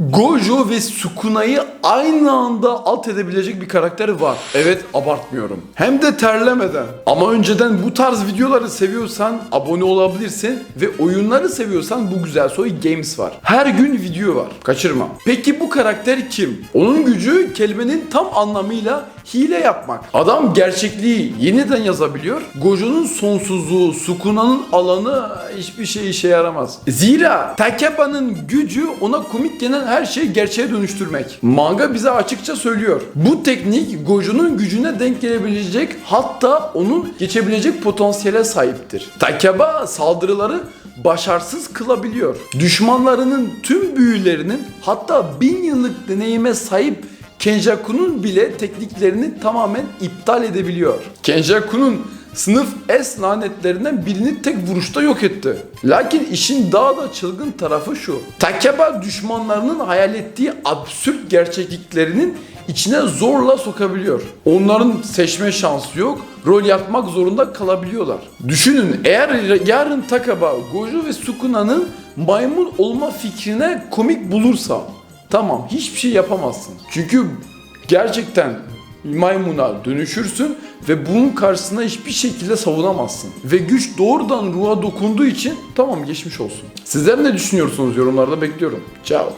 Gojo ve Sukuna'yı aynı anda alt edebilecek bir karakteri var. Evet abartmıyorum. Hem de terlemeden. Ama önceden bu tarz videoları seviyorsan abone olabilirsin ve oyunları seviyorsan bu güzel soy games var. Her gün video var. Kaçırma. Peki bu karakter kim? Onun gücü kelimenin tam anlamıyla hile yapmak. Adam gerçekliği yeniden yazabiliyor. Gojo'nun sonsuzluğu, Sukuna'nın alanı hiçbir şey işe yaramaz. Zira Takeba'nın gücü ona komik gelen her şeyi gerçeğe dönüştürmek. Manga bize açıkça söylüyor. Bu teknik Gojo'nun gücüne denk gelebilecek hatta onun geçebilecek potansiyele sahiptir. Takeba saldırıları başarısız kılabiliyor. Düşmanlarının tüm büyülerinin hatta bin yıllık deneyime sahip Kenjaku'nun bile tekniklerini tamamen iptal edebiliyor. Kenjaku'nun sınıf S lanetlerinden birini tek vuruşta yok etti. Lakin işin daha da çılgın tarafı şu. Takeba düşmanlarının hayal ettiği absürt gerçekliklerinin içine zorla sokabiliyor. Onların seçme şansı yok. Rol yapmak zorunda kalabiliyorlar. Düşünün eğer yarın Takaba, Gojo ve Sukuna'nın maymun olma fikrine komik bulursa Tamam hiçbir şey yapamazsın. Çünkü gerçekten maymuna dönüşürsün ve bunun karşısında hiçbir şekilde savunamazsın. Ve güç doğrudan ruha dokunduğu için tamam geçmiş olsun. Sizler ne düşünüyorsunuz yorumlarda bekliyorum. Ciao.